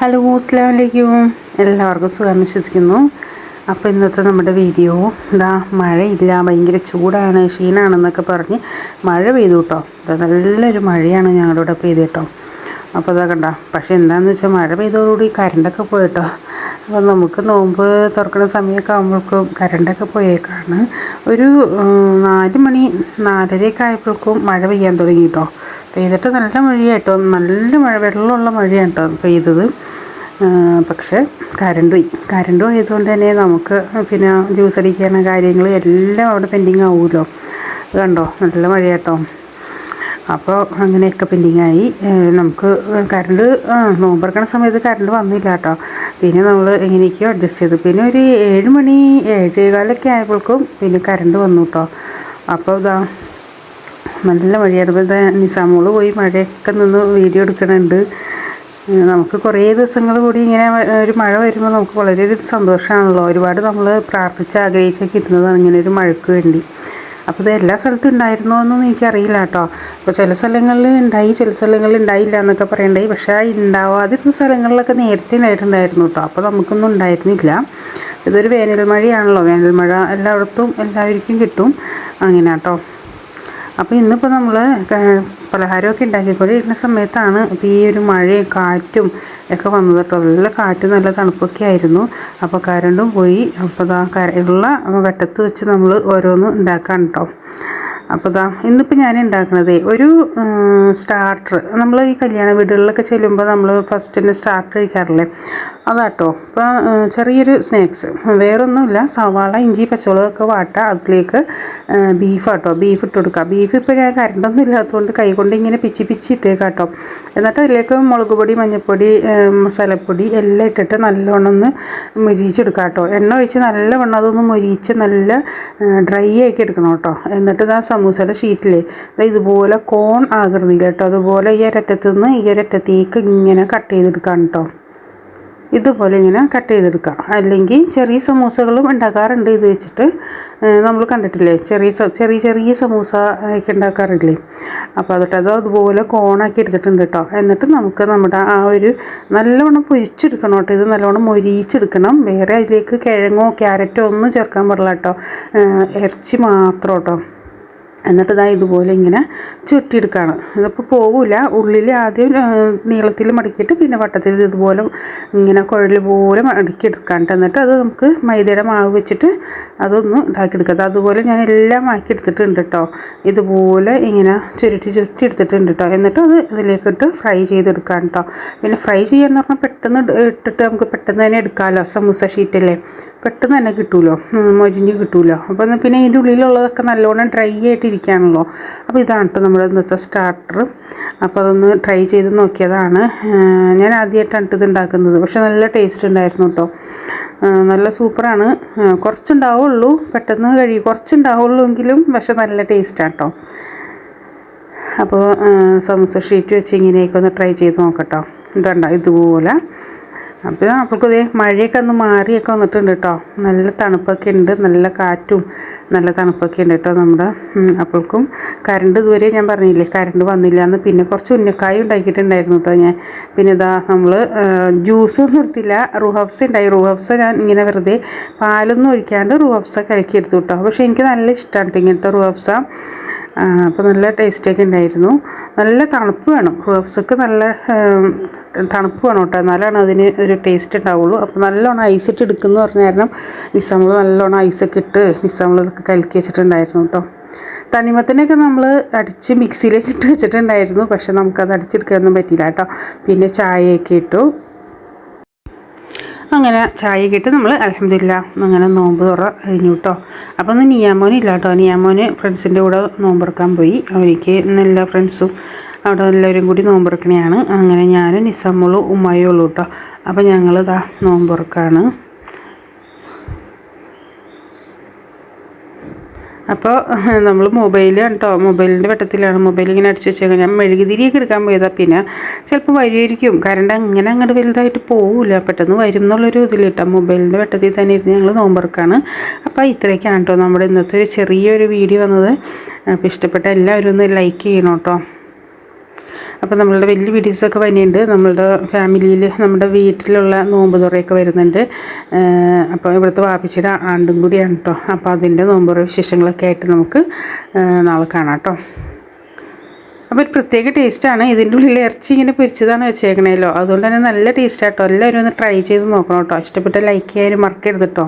Hello അസ്ലാം വലൈക്കും എല്ലാവർക്കും സുഖം വിശ്വസിക്കുന്നു. അപ്പോൾ ഇന്നത്തെ നമ്മുടെ വീഡിയോ ഇതാ മഴയില്ല ഭയങ്കര ചൂടാണ് ക്ഷീണാണെന്നൊക്കെ പറഞ്ഞ് മഴ പെയ്തു കേട്ടോ. നല്ലൊരു മഴയാണ് ഞങ്ങളുടെ ഇവിടെ പെയ്ത് കേട്ടോ അപ്പോൾ ഇതാ കണ്ട പക്ഷേ എന്താണെന്ന് വെച്ചാൽ മഴ പെയ്തതോടുകൂടി പോയി പോയിട്ടോ. അപ്പോൾ നമുക്ക് നോമ്പ് തുറക്കുന്ന സമയമൊക്കെ ആകുമ്പോഴേക്കും കരണ്ടൊക്കെ പോയേക്കാണ്. ഒരു നാല് മണി നാലരയൊക്കെ ആയപ്പോഴേക്കും മഴ പെയ്യാൻ തുടങ്ങി കേട്ടോ. പെയ്തിട്ട് നല്ല മഴയായിട്ടോ നല്ല മഴ വെള്ളമുള്ള മഴയാണ് കേട്ടോ പെയ്തത്. പക്ഷേ കരണ്ട് പോയി. കരണ്ട് പോയതുകൊണ്ട് തന്നെ നമുക്ക് പിന്നെ ജ്യൂസ് അടിക്കുന്ന കാര്യങ്ങൾ എല്ലാം അവിടെ പെൻഡിങ് ആവുമല്ലോ കണ്ടോ? നല്ല മഴയാട്ടോ അപ്പോൾ അങ്ങനെയൊക്കെ പെൻഡിങ്ങായി നമുക്ക് കറണ്ട് ആ നോമ്പറക്കണ സമയത്ത് കറണ്ട് വന്നില്ല കേട്ടോ. പിന്നെ നമ്മൾ എങ്ങനെയൊക്കെയോ അഡ്ജസ്റ്റ് ചെയ്തു. പിന്നെ ഒരു ഏഴ് മണി ഏഴേകാലൊക്കെ ആയപ്പോഴേക്കും പിന്നെ കറണ്ട് വന്നു കേട്ടോ. അപ്പോൾ ഇതാ നല്ല മഴയാണ് നിസാമോൾ പോയി മഴയൊക്കെ നിന്ന് വീഡിയോ എടുക്കണുണ്ട്. നമുക്ക് കുറേ ദിവസങ്ങൾ കൂടി ഇങ്ങനെ ഒരു മഴ വരുമ്പോൾ നമുക്ക് വളരെ ഒരു സന്തോഷമാണല്ലോ. ഒരുപാട് നമ്മൾ പ്രാർത്ഥിച്ച് ആഗ്രഹിച്ചൊക്കെ ഇരുന്നതാണ് ഇങ്ങനെ ഒരു മഴയ്ക്ക് വേണ്ടി. അപ്പോൾ ഇത് എല്ലാ സ്ഥലത്തും ഉണ്ടായിരുന്നോ എന്നൊന്നും എനിക്കറിയില്ല കേട്ടോ. അപ്പോൾ ചില സ്ഥലങ്ങളിൽ ഉണ്ടായി ചില സ്ഥലങ്ങളിൽ ഉണ്ടായില്ല എന്നൊക്കെ പറയണ്ടായി പക്ഷേ ആ ഉണ്ടാവാതിരുന്ന സ്ഥലങ്ങളിലൊക്കെ നേരത്തെ ഉണ്ടായിട്ടുണ്ടായിരുന്നു കേട്ടോ. അപ്പോൾ നമുക്കൊന്നും ഉണ്ടായിരുന്നില്ല. ഇതൊരു വേനൽ മഴയാണല്ലോ. വേനൽ മഴ എല്ലായിടത്തും എല്ലാവർക്കും കിട്ടും. അങ്ങനെ കേട്ടോ അപ്പോൾ ഇന്നിപ്പോൾ നമ്മൾ പലഹാരമൊക്കെ ഉണ്ടാക്കിക്കൊണ്ടിരിക്കുന്ന സമയത്താണ് ഇപ്പോൾ ഈ ഒരു മഴയും കാറ്റും ഒക്കെ വന്നത് കേട്ടോ. നല്ല കാറ്റും നല്ല തണുപ്പൊക്കെ ആയിരുന്നു. അപ്പോൾ കരണ്ടും പോയി. അപ്പോൾ ആ കര ഉള്ള വെട്ടത്ത് വെച്ച് നമ്മൾ ഓരോന്ന് ഉണ്ടാക്കാൻ കേട്ടോ അപ്പോൾ ദാ ഇന്നിപ്പോൾ ഞാൻ ഉണ്ടാക്കുന്നത് ഒരു സ്റ്റാർട്ടർ നമ്മൾ ഈ കല്യാണ വീടുകളിലൊക്കെ ചെല്ലുമ്പോൾ നമ്മൾ ഫസ്റ്റ് തന്നെ സ്റ്റാർട്ടർ കഴിക്കാറില്ലേ? അതാട്ടോ. ഇപ്പോൾ ചെറിയൊരു സ്നാക്സ് വേറൊന്നുമില്ല. സവാള ഇഞ്ചി പച്ചമുളകൊക്കെ വാട്ട. അതിലേക്ക് ബീഫ് ആട്ടോ. ബീഫ് ഇട്ട് കൊടുക്കുക ബീഫ് ഇപ്പോൾ ഞാൻ കരണ്ടൊന്നും ഇല്ലാത്തതുകൊണ്ട് കൈ കൊണ്ട് ഇങ്ങനെ പിച്ചി പിച്ചി ഇട്ടേക്കാം കേട്ടോ എന്നിട്ട് അതിലേക്ക് മുളക് പൊടി മഞ്ഞൾപ്പൊടി മസാലപ്പൊടി എല്ലാം ഇട്ടിട്ട് നല്ലോണം ഒന്ന് മുരിച്ചെടുക്കുക കേട്ടോ എണ്ണ ഒഴിച്ച് നല്ലവണ്ണം അതൊന്ന് മുരിച്ച് നല്ല ഡ്രൈ ആക്കി എടുക്കണം കേട്ടോ. എന്നിട്ട് ഇതാ സമൂസയുടെ ഷീറ്റിലെ. ദാ ഇതുപോലെ കോൺ ആകൃതിയിൽ കേട്ടോ. അതുപോലെ ഈ ഒരറ്റത്തു നിന്ന് ഈ ഒരറ്റത്തേക്ക് ഇങ്ങനെ കട്ട് ചെയ്തെടുക്കാം കേട്ടോ. ഇതുപോലെ ഇങ്ങനെ കട്ട് ചെയ്തെടുക്കാം. അല്ലെങ്കിൽ ചെറിയ സമൂസകളും ഉണ്ടാക്കാറുണ്ട് ഇത് വെച്ചിട്ട്. നമ്മൾ കണ്ടിട്ടില്ലേ? ചെറിയ ചെറിയ ചെറിയ സമൂസ ഒക്കെ ഉണ്ടാക്കാറില്ലേ? അപ്പോൾ അതിട്ട് അത് അതുപോലെ കോണാക്കി എടുത്തിട്ടുണ്ട് കേട്ടോ. എന്നിട്ട് നമുക്ക് നമ്മുടെ ആ ഒരു നല്ലവണ്ണം പൊരിച്ചെടുക്കണം കേട്ടോ. ഇത് നല്ലവണ്ണം മൊരിയിച്ചെടുക്കണം. വേറെ അതിലേക്ക് കിഴങ്ങോ ക്യാരറ്റോ ഒന്നും ചേർക്കാൻ പാടില്ല കേട്ടോ. ഇറച്ചി മാത്രം കേട്ടോ. എന്നിട്ട് ഇതാ ഇതുപോലെ ഇങ്ങനെ ചുറ്റിയെടുക്കുകയാണ് ഇതിപ്പോൾ പോകില്ല ഉള്ളിൽ ആദ്യം നീളത്തിൽ മടക്കിയിട്ട് പിന്നെ വട്ടത്തിൽ ഇതുപോലെ ഇങ്ങനെ കുഴൽ പോലെ മടക്കിയെടുക്കാണ്ട്. എന്നിട്ട് അത് നമുക്ക് മൈദയുടെ മാവ് വെച്ചിട്ട് അതൊന്ന് ഉണ്ടാക്കിയെടുക്കാം അതുപോലെ ഞാൻ എല്ലാം ആക്കിയെടുത്തിട്ടുണ്ട് കേട്ടോ ഇതുപോലെ ഇങ്ങനെ ചുരുട്ടി ചുരുട്ടി എടുത്തിട്ടുണ്ട് കേട്ടോ എന്നിട്ട് അത് ഇതിലേക്കിട്ട് ഫ്രൈ ചെയ്തെടുക്കാം കേട്ടോ പിന്നെ ഫ്രൈ ചെയ്യാന്ന് പറഞ്ഞാൽ പെട്ടെന്ന് ഇട്ടിട്ട് നമുക്ക് പെട്ടെന്ന് തന്നെ എടുക്കാമല്ലോ സമൂസ ഷീറ്റല്ലേ. പെട്ടെന്ന് തന്നെ കിട്ടുമല്ലോ മൊരിഞ്ഞ് കിട്ടുമല്ലോ അപ്പോൾ പിന്നെ ഇതിന്റെ ഉള്ളിലുള്ളതൊക്കെ നല്ലോണം ഡ്രൈ ആയിട്ടിരിക്കുകയാണല്ലോ അപ്പോൾ ഇതാണ് കേട്ടോ നമ്മുടെ ഇന്നത്തെ സ്റ്റാർട്ടർ അപ്പോൾ അതൊന്ന് ട്രൈ ചെയ്ത് നോക്കിയതാണ്. ഞാൻ ആദ്യമായിട്ടാണ് ഇത് ഉണ്ടാക്കുന്നത് പക്ഷെ നല്ല ടേസ്റ്റ് ഉണ്ടായിരുന്നു കേട്ടോ നല്ല സൂപ്പറാണ്. കുറച്ചുണ്ടാവുള്ളൂ. പെട്ടെന്ന് കഴിയും കുറച്ചുണ്ടാവുള്ളൂ എങ്കിലും പക്ഷെ നല്ല ടേസ്റ്റാണ് കേട്ടോ അപ്പോൾ സമൂസ ഷീറ്റ് വെച്ച് ഇങ്ങനെയൊക്കെ ഒന്ന് ട്രൈ ചെയ്ത് നോക്കട്ടോ. ഇതുണ്ടോ ഇതുപോലെ. അപ്പോൾ അപ്പോഴേക്കും ഇതേ മഴയൊക്കെ ഒന്ന് മാറിയൊക്കെ വന്നിട്ടുണ്ട് കേട്ടോ നല്ല തണുപ്പൊക്കെ ഉണ്ട് നല്ല കാറ്റും നല്ല തണുപ്പൊക്കെ ഉണ്ട് കേട്ടോ നമ്മുടെ. അപ്പോൾക്കും കറണ്ട് ഇതുവരെ ഞാൻ പറഞ്ഞില്ലേ കറണ്ട് വന്നില്ല എന്ന് പിന്നെ കുറച്ച് ഉന്നക്കായ ഉണ്ടാക്കിയിട്ടുണ്ടായിരുന്നു കേട്ടോ ഞാൻ. പിന്നെ ഇതാ നമ്മൾ ജ്യൂസ് നിർത്തില്ല റുഹബ്സ് ഉണ്ടായി. റുഹബ്സ് ഞാൻ ഇങ്ങനെ വെറുതെ പാലൊന്നും ഒഴിക്കാണ്ട് റൂഹഫ്സ കലക്കി എടുത്തു കേട്ടോ പക്ഷേ എനിക്ക് നല്ല ഇഷ്ടമാണ് കേട്ടോ ഇങ്ങനത്തെ റൂഹഫ്സ. അപ്പോൾ നല്ല ടേസ്റ്റൊക്കെ ഉണ്ടായിരുന്നു. നല്ല തണുപ്പ് വേണം. ഹെർബ്സൊക്കെ നല്ല തണുപ്പ് വേണം കേട്ടോ. എന്നാലാണ് അതിന് ഒരു ടേസ്റ്റ് ഉണ്ടാവുള്ളൂ. അപ്പോൾ നല്ലോണം ഐസ് ഇട്ട് എടുക്കുന്ന പറഞ്ഞ കാരണം നിസാമിൾ നല്ലോണം ഐസൊക്കെ ഇട്ട് നിസാമിളൊക്കെ കലക്കി വെച്ചിട്ടുണ്ടായിരുന്നു കേട്ടോ. തണിമത്തിനൊക്കെ നമ്മൾ അടിച്ച് മിക്സിയിലേക്ക് ഇട്ട് വെച്ചിട്ടുണ്ടായിരുന്നു. പക്ഷെ നമുക്കത് അടിച്ചെടുക്കാനൊന്നും പറ്റിയില്ല കേട്ടോ. പിന്നെ ചായയൊക്കെ ഇട്ടു. അങ്ങനെ ചായ കിട്ടി നമ്മൾ അലഹമില്ല അങ്ങനെ നോമ്പ് തുറ കഴിഞ്ഞു കേട്ടോ അപ്പോൾ ഒന്ന് നിയാമോൻ ഇല്ല കേട്ടോ നിയാമോന് ഫ്രണ്ട്സിന്റെ കൂടെ നോമ്പെറുക്കാൻ പോയി. അവർക്ക് ഇന്ന് എല്ലാ ഫ്രണ്ട്സും അവിടെ എല്ലാവരും കൂടി നോമ്പെറുക്കണയാണ്. അങ്ങനെ ഞാനും നിസാമുള്ളൂ ഉമ്മയും ഉള്ളൂ കേട്ടോ അപ്പോൾ ഞങ്ങൾ ഇതാ അപ്പോൾ നമ്മൾ മൊബൈൽ കേട്ടോ മൊബൈലിന്റെ വെട്ടത്തിലാണ്. മൊബൈൽ ഇങ്ങനെ അടിച്ച് വെച്ചേക്കുക ഞാൻ മെഴുകുതിരിയൊക്കെ എടുക്കാൻ പോയതാണ് പിന്നെ ചിലപ്പോൾ വരുമായിരിക്കും കറണ്ട് അങ്ങനെ അങ്ങോട്ട് വലുതായിട്ട് പോവില്ല പെട്ടെന്ന് വരും എന്നുള്ളൊരു ഇതിൽ കേട്ടോ. മൊബൈലിന്റെ വെട്ടത്തിൽ തന്നെ ഇരുന്ന് ഞങ്ങൾ നോമ്പറക്കാണ്. അപ്പോൾ ഇത്രയൊക്കെയാണ് കേട്ടോ നമ്മുടെ ഇന്നത്തെ ഒരു ചെറിയൊരു വീഡിയോ വന്നത്. അപ്പോൾ ഇഷ്ടപ്പെട്ട എല്ലാവരും ഒന്ന് ലൈക്ക് ചെയ്യണം കേട്ടോ. അപ്പോൾ നമ്മളുടെ വലിയ വീഡിയോസൊക്കെ വരുന്നുണ്ട് നമ്മളുടെ ഫാമിലിയിൽ നമ്മുടെ വീട്ടിലുള്ള നോമ്പ് തുറയൊക്കെ വരുന്നുണ്ട്. അപ്പോൾ ഇവിടുത്തെ വാപ്പിച്ചിയുടെ ആണ്ടും കൂടിയാണ് കേട്ടോ അപ്പോൾ അതിന്റെ നോമ്പ് തുറ വിശേഷങ്ങളൊക്കെ ആയിട്ട് നമുക്ക് നാളെ കാണാം കേട്ടോ അപ്പോൾ ഒരു പ്രത്യേക ടേസ്റ്റാണ് ഇതിന്റെ ഉള്ളിൽ ഇറച്ചി ഇങ്ങനെ പൊരിച്ചതാണ് വെച്ചേക്കണേലോ. അതുകൊണ്ട് തന്നെ നല്ല ടേസ്റ്റ് ആട്ടോ എല്ലാവരും ഒന്ന് ട്രൈ ചെയ്ത് നോക്കണം കേട്ടോ ഇഷ്ടപ്പെട്ട ലൈക്ക് ചെയ്യാനും മറക്കരുത് കേട്ടോ